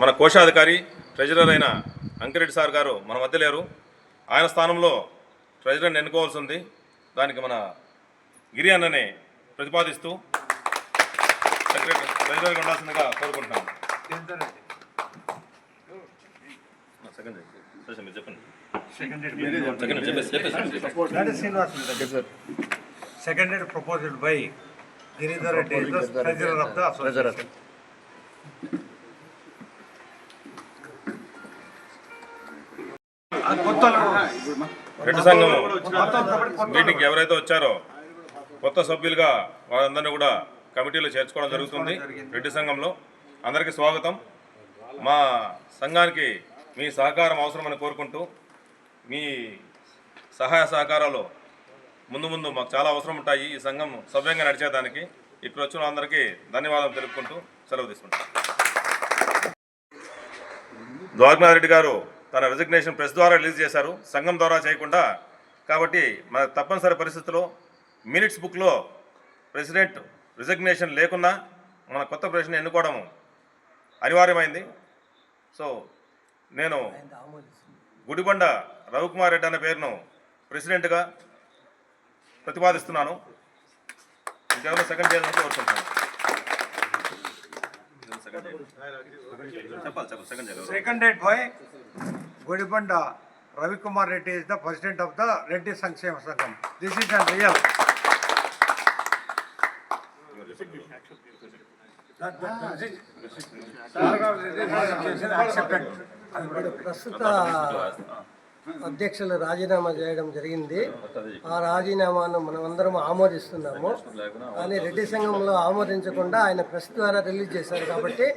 మన కోశాధికారి ట్రెజరర్ అయిన అంకిరెడ్డి సార్ గారు మన మధ్య లేరు. ఆయన స్థానంలో ట్రెజరర్ని ఎన్నుకోవాల్సి ఉంది. దానికి మన గిరి అన్నని ప్రతిపాదిస్తూ సెక్రటరీ ట్రెజరర్గా ఉండాల్సిందిగా కోరుకుంటున్నాను. సెకండ్ చెప్పండి. Seconded proposed by Giridhar Reddy, the treasurer of the association. Reddy సంఘం మీటింగ్కి ఎవరైతే వచ్చారో కొత్త సభ్యులుగా వారందరినీ కూడా కమిటీలో చేర్చుకోవడం జరుగుతుంది రెడ్డి సంఘంలో. అందరికీ స్వాగతం. మా సంఘానికి మీ సహకారం అవసరమని కోరుకుంటూ మీ సహాయ సహకారాలు ముందు ముందు మాకు చాలా అవసరం ఉంటాయి. ఈ సంఘం సవ్యంగా నడిచేదానికి ఇక్కడ వచ్చిన అందరికీ ధన్యవాదాలు తెలుపుకుంటూ సెలవు తీసుకుంటాం. ద్వారకనాథ్ రెడ్డి గారు తన రిజిగ్నేషన్ ప్రెస్ ద్వారా రిలీజ్ చేశారు. సంఘం ద్వారా చేయకుండా. కాబట్టి మన తప్పనిసరి పరిస్థితుల్లో మినిట్స్ బుక్లో ప్రెసిడెంట్ రిజిగ్నేషన్ లేకున్నా మన కొత్త ప్రెసిడెంట్ ఎన్నుకోవడం అనివార్యమైంది. సో నేను గుడిబండ రవికుమార్ రెడ్డి అనే పేరును ప్రెసిడెంట్గా ప్రతిపాదిస్తున్నాను. ఇంకెవరైనా సెకండ్ చేయాలని కోరుకుంటున్నాను. సెకండ్ చేయాలి Seconded by Ravikumar Reddy is the president of the Reddy సంక్షేమ సంఘం దిస్ Sangham. This రియల్ ప్రస్తుత అధ్యక్షులు రాజీనామా చేయడం జరిగింది. ఆ రాజీనామాను మనమందరం ఆమోదిస్తున్నాము. కానీ రెడ్డి సంఘంలో ఆమోదించకుండా ఆయన ప్రెస్ ద్వారా రిలీజ్ చేశారు కాబట్టి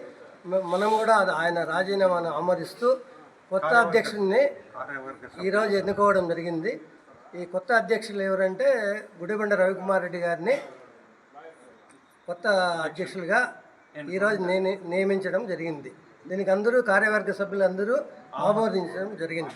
మనం కూడా అది ఆయన రాజీనామాను ఆమోదిస్తూ కొత్త అధ్యక్షుడిని ఈరోజు ఎన్నుకోవడం జరిగింది. ఈ కొత్త అధ్యక్షులు ఎవరంటే గుడిబండ రవికుమార్ రెడ్డి గారిని కొత్త అధ్యక్షులుగా ఈరోజు నేను నియమించడం జరిగింది. దీనికి అందరూ కార్యవర్గ సభ్యులందరూ ఆమోదించడం జరిగింది.